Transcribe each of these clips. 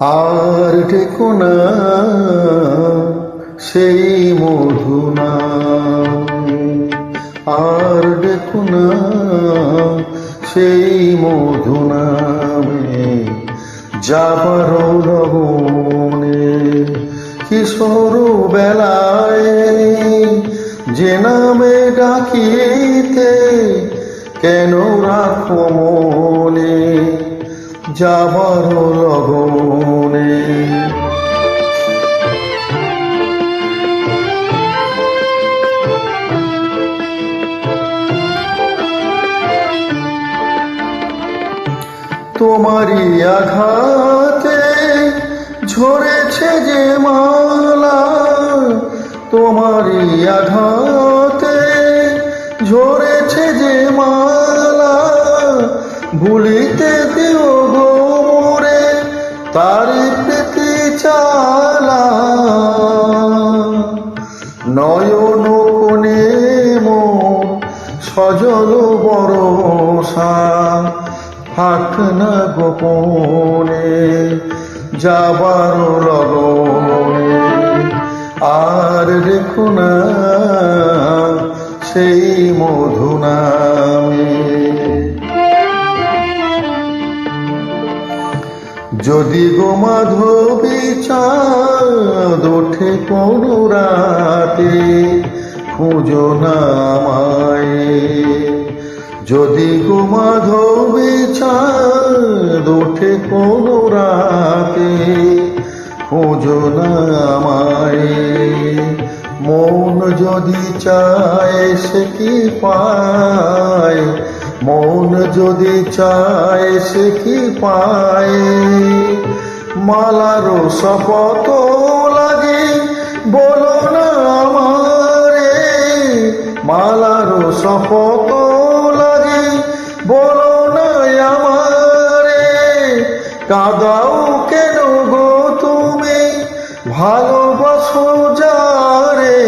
আর টেকো না সেই মধুনা। আর দেখো না সেই মধুনামে যাবার লবণে কিশোর বেলায় যে নামে ডাকিতে কেন রাখো মনে? যাবার লগনে তোমারই আঘাতে ঝরেছে যে মালা, তোমারই আঘাতে ঝরেছে যে মালা। ভুলিতে দিও গো মোরে তারি প্রীতি চালা। নয়ন কোণে মোর সজল বরসা থাক না গোপনে, যাবার লগনে। আর রেখো না সেই মধুনামে যদি গো মাধবী চাঁদ ওঠে কোনো রাতে, খুঁজো না আমায়। যদি গো মাধবী চাঁদ ওঠে কোনো রাতে, খোঁজো না আমায়। মন যদি চায় সে কি পায়? মন যদি চায় সে কি পায়? মালারও শপথ লাগে, বলো না আমারে। মালারও শপথ কাদাও কেন গো তুমি? ভালোবাসো যারে?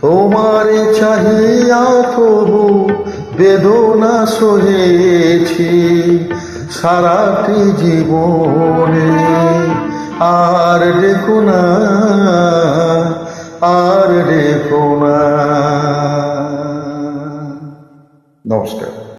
তোমারে চাহিয়া তবু বেদনা সহেছি সারাটি জীবনে। আর দেখো না, আর দেখো না। নমস্কার।